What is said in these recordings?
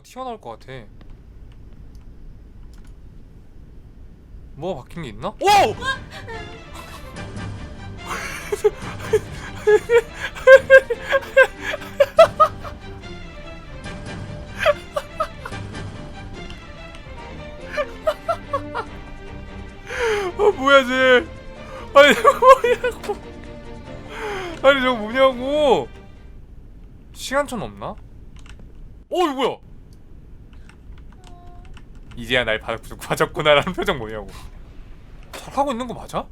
누가 튀어나올 것 같아. 뭐가 바뀐 게 있나? 오! 아 뭐야 쟤? 아니 저거 뭐냐고? 아니 저거 뭐냐고? 시간천 없나? 어 이거 뭐야? 이제야 날 받았- 봐줬구나라는 표정 뭐냐고? 잘 하고 있는 거 맞아?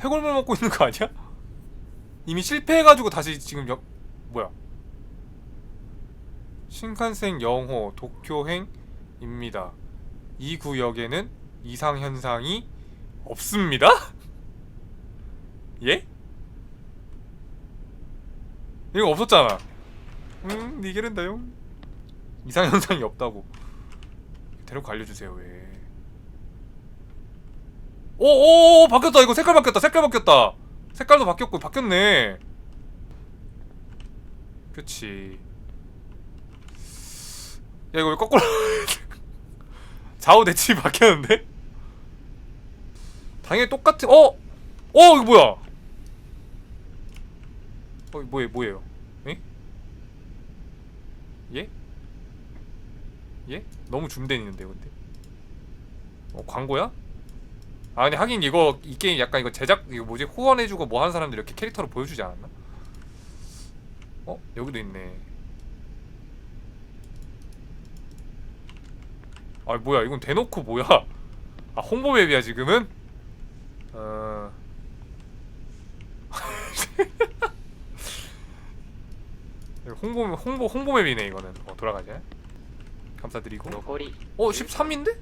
해골물 먹고 있는 거 아니야? 이미 실패해가지고 다시 지금 역 뭐야? 신칸센 영호 도쿄행입니다. 이 구역에는 이상 현상이 없습니다. 예? 이거 없었잖아. 음, 니게른다요. 이상 현상이 없다고. 대놓고 알려주세요 왜? 오오 바뀌었다 이거 색깔 바뀌었다 색깔 바뀌었다 색깔도 바뀌었고 바뀌었네. 그치. 야 이거 왜 거꾸로? 좌우 대칭이 바뀌었는데? 당연히 똑같은 어? 어 이거 뭐야? 어 뭐예 뭐예요? 에? 예? 예? 너무 줌되는데 근데. 어 광고야? 아 근데 하긴 이거 이 게임 약간 이거 제작 이거 뭐지? 후원해주고 뭐 하는 사람들 이렇게 캐릭터로 보여주지 않았나? 어? 여기도 있네. 아 뭐야? 이건 대놓고 뭐야? 아 홍보 맵이야 지금은? 어... 홍보 홍보 홍보 맵이네 이거는. 어 돌아가자 감사드리고 残り어 13인데?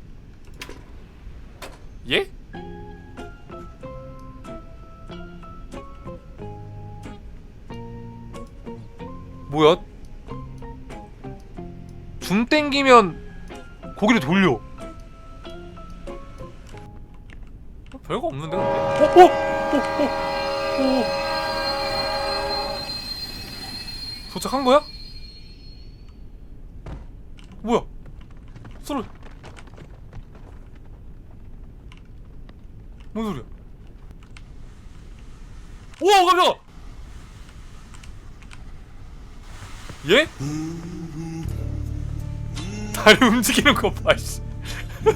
예? 뭐야? 줌 땡기면 고기를 돌려. 어, 별거 없는데 근데. 어, 어, 어, 어, 어. 도착한 거야? 소리. 뭔 소리야? 오 깜짝아! 예? 다리 움직이는 거 봐, 씨.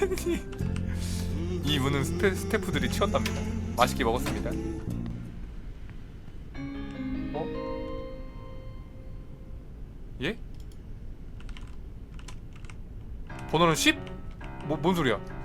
아니, 이 문은 스태, 스태프들이 치웠답니다. 맛있게 먹었습니다. 예? 번호는 10? 뭐, 뭔 소리야?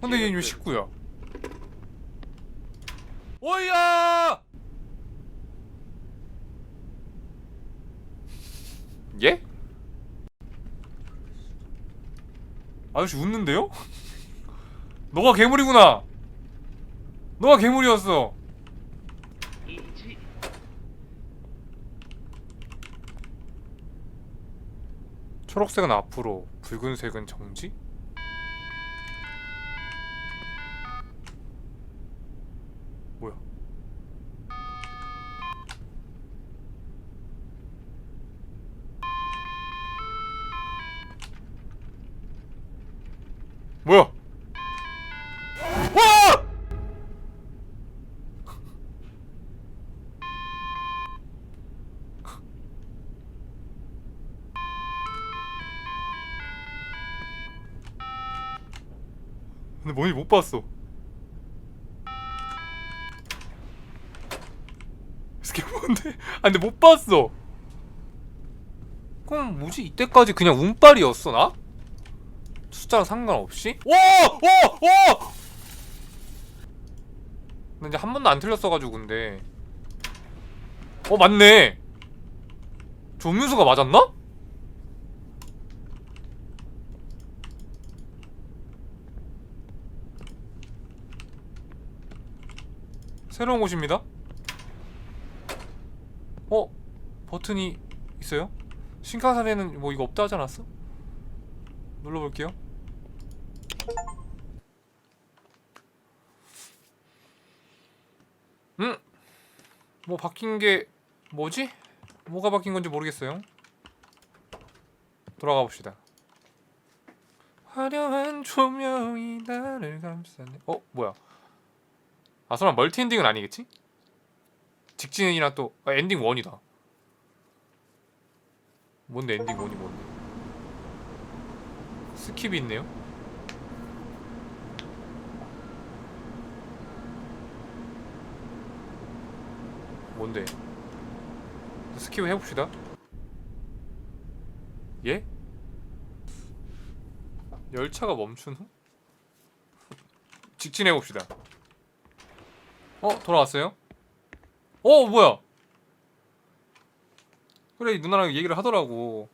근데 얘10왜 식구야? 오야! 예? 아저씨 웃는데요? 너가 괴물이구나. 너가 괴물이었어. 1 초록색은 앞으로, 붉은색은 정지? 근데 뭔지 못 봤어. 스케 뭔데? 아 근데 못 봤어. 그럼 뭐지? 이때까지 그냥 운빨이었어 나? 숫자랑 상관없이? 오! 오! 오! 근데 한 번도 안 틀렸어가지고 근데 어 맞네. 저 음료수가 맞았나? 새로운 곳입니다. 어? 버튼이 있어요? 신칸센에는 뭐 이거 없다 하지 않았어? 눌러볼게요. 음? 뭐 바뀐 게 뭐지? 뭐가 바뀐 건지 모르겠어요. 돌아가 봅시다. 화려한 조명이 나를 감싸네. 어 뭐야? 아 설마 멀티 엔딩은 아니겠지? 직진이나 또 아, 엔딩 원이다. 뭔데 엔딩 원이 뭔데? 스킵이 있네요. 뭔데? 스킵을 해봅시다. 예? 열차가 멈춘 후? 직진해봅시다. 어? 돌아왔어요? 어 뭐야? 그래 누나랑 얘기를 하더라고.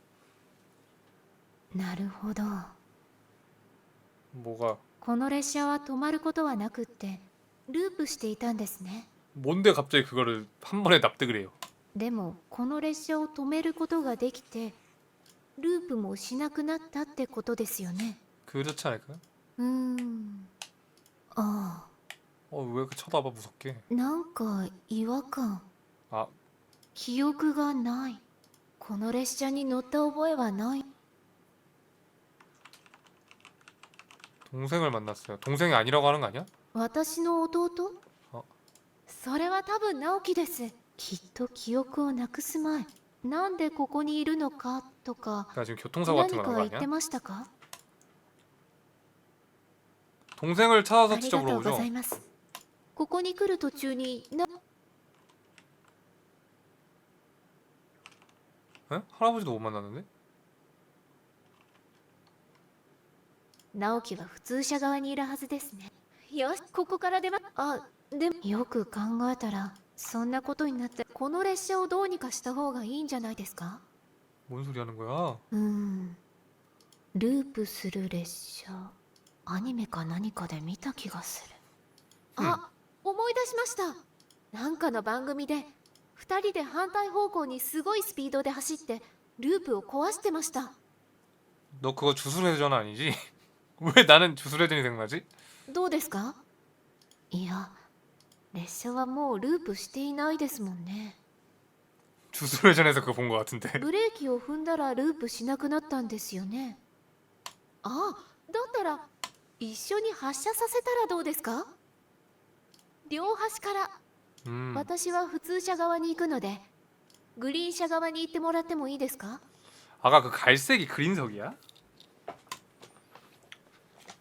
なるほど 뭐가 この列車は止まることはなくってループしていたんですね 뭔데 갑자기 그거를 한 번에 납득을 해요. でもこの列車を止めることができてループもしなくなったってことですよね 그렇지 않을까? うーんあ 어 왜 이렇게 쳐다봐 무섭게? あなんか違和感 아 記憶がないこの列車に乗った覚えはない 동생을 만났어요. 동생이 아니라고 하는 거 아니야? 私の弟あそれは多分直樹ですきっと記憶をなくす前なんでここにいるのかとか 나 지금 교통사고 何 같은 거 か 나는 거 言って 아니야? ましたか 동생을 あ 찾아서 り 직접 がとうご 물어보죠. ざいます ここに来る途中にな 에? 할아버지도 못 만났는데? 直樹は普通車側にいるはずですねよしここから出まあでもよく考えたらそんなことになってこの列車をどうにかした方がいいんじゃないですか 뭔 소리 하는 거야? うーんループする列車アニメか何かで見た気がするあ、思い 出しましたなんかの番組で2人で反対方向にすごいスピードで走ってループを壊してました 너 그거 주술회전 아니지? 왜 나는 주술회전이 생각나지? どうですかいや列車はもうループしていないですもんね 주술회전에서 그거 본 거 같은데. ブレーキを踏んだらループしなくなったんですよねあだったら一緒に発車させたらどうですか 両端から 음. 私は普通車側に行くのでグリーン車側に行ってもらってもいいですか 아까 그 갈색이 그린석이야?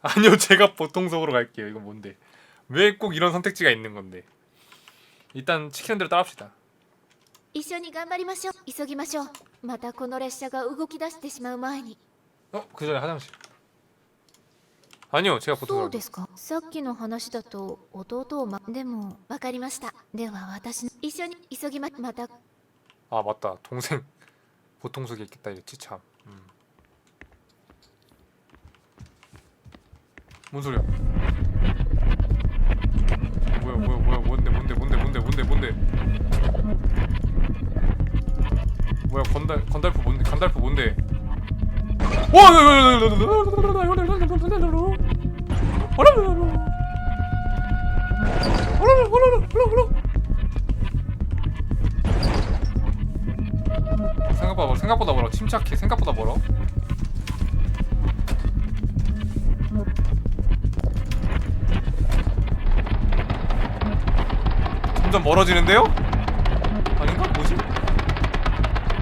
아니요, 제가 보통석으로 갈게요. 이거 뭔데? 왜 꼭 이런 선택지가 있는 건데? 일단 시키는 대로 따라합시다. 一緒に頑張りましょう急ぎましょうまたこの列車が動き出してしまう前に 어, 그 전에 화장실. 아니요, 제가 そ 보통 うですかさっきの話だと弟をまでもわかりましたでは私の一緒に急ぎままた 아 맞다, 동생 보통석에 있겠다 이랬지 참. 음. 뭔 소리야? 뭐야, 뭐야, 뭐야, 뭔데, 뭔데, 뭔데, 뭔데, 뭔데, 뭔데? 뭐야, 건달, 건달프 뭔데, 건달프 뭔데? 생각보다 멀어, 생각보다 멀어. 침착해, 생각보다 멀어. 점점 멀어지는데요? 아닌가? 뭐지?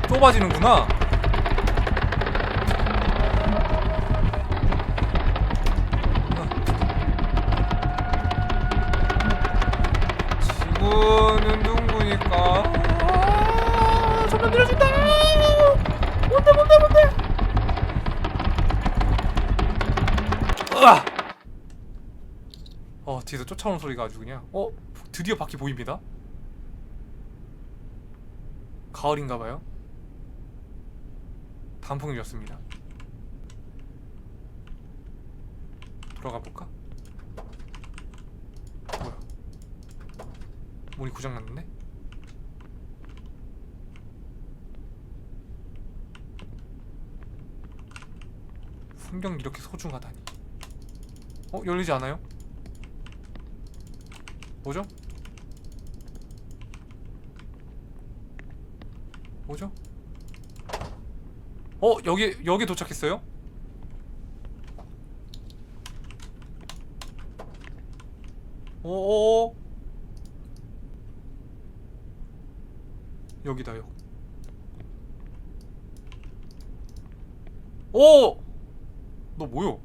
좁아지는구나. 쫓아오는 소리가 아주 그냥 어 드디어 바퀴 보입니다. 가을인가봐요. 단풍이었습니다. 돌아가 볼까? 뭐야? 문이 고장 났는데? 풍경 이렇게 소중하다니. 어 열리지 않아요? 뭐죠? 뭐죠? 어 여기 여기 도착했어요? 오오오 여기다 요. 오! 너 뭐요?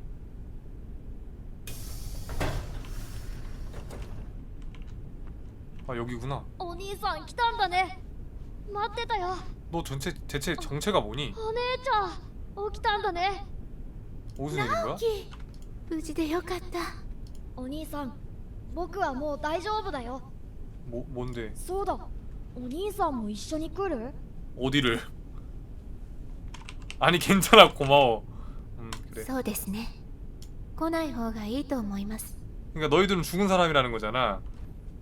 아 여기구나. お兄さん来たんだね待ってたよ 너 전체 대체 정체가 뭐니? お姉ちゃん起きたんだね 무슨 일인 거야? 無事でよかったお兄さん僕はもう大丈夫だよ 뭐 뭔데? そうだお兄さんも一緒に来る 어디를? 아니 괜찮아 고마워. 음 그래. そうですね来ない方がいいと思います 그러니까 너희들은 죽은 사람이라는 거잖아.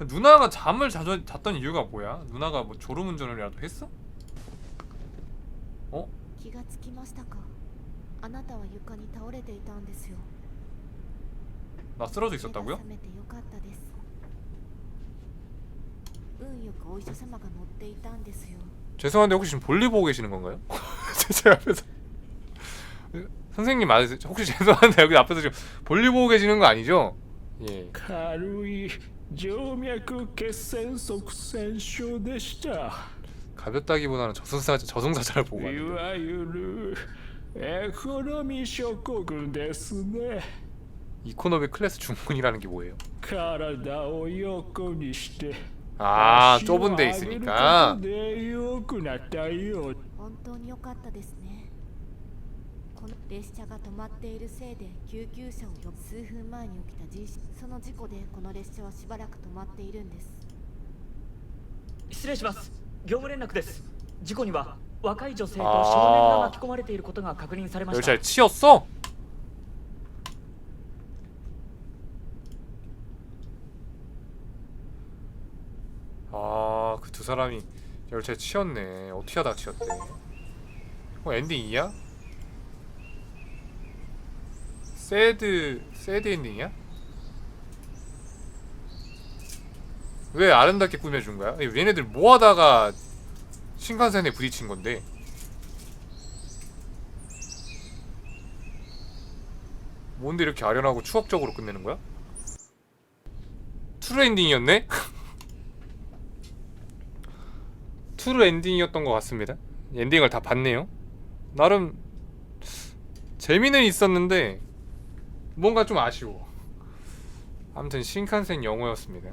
누나가 잠을 자주 잤던 이유가 뭐야? 누나가 뭐 졸음운전을라도 했어? 어? 気がつきましたかあなたは床に倒れていたんですよ 나 쓰러져 있었다고요? 目が覚めてよかったです運よくお医者様が乗っていたんですよ 죄송한데 혹시 지금 볼일 보고 계시는 건가요? 제 앞에서 선생님 맞으세요? 혹시 죄송한데 여기 앞에서 지금 볼일 보고 계시는 거 아니죠? 예 軽い 静脈血栓塞栓症でした 가볍다기보다는 저승사 저승사자를 보고 い 왔는데 わゆるエコノミー症候群ですね 이코노미 클래스 중군이라는 게 뭐예요? 体を横にして 아 足を 좁은 데 上げる 있으니까 ことで良くなったよ本当に良かったですね この列車が止まっているせいで救急車を呼ぶ数分前に起きた地震その事故でこの列車はしばらく止まっているんです失礼します業務連絡です事故には若い女性とあー少年が巻き込まれていることが確認されました 열차에 치였어? 아 그 두 사람이 열차에 치였네 어떻게 하다 치였대 어 엔딩이야? 새드 새드 엔딩이야? 왜 아름답게 꾸며준 거야? 얘네들 뭐 하다가 신칸센에 부딪힌 건데 뭔데 이렇게 아련하고 추억적으로 끝내는 거야? 트루 엔딩이었네? 트루 엔딩이었던 것 같습니다. 엔딩을 다 봤네요. 나름 재미는 있었는데 뭔가 좀 아쉬워. 아무튼 신칸센 영어였습니다.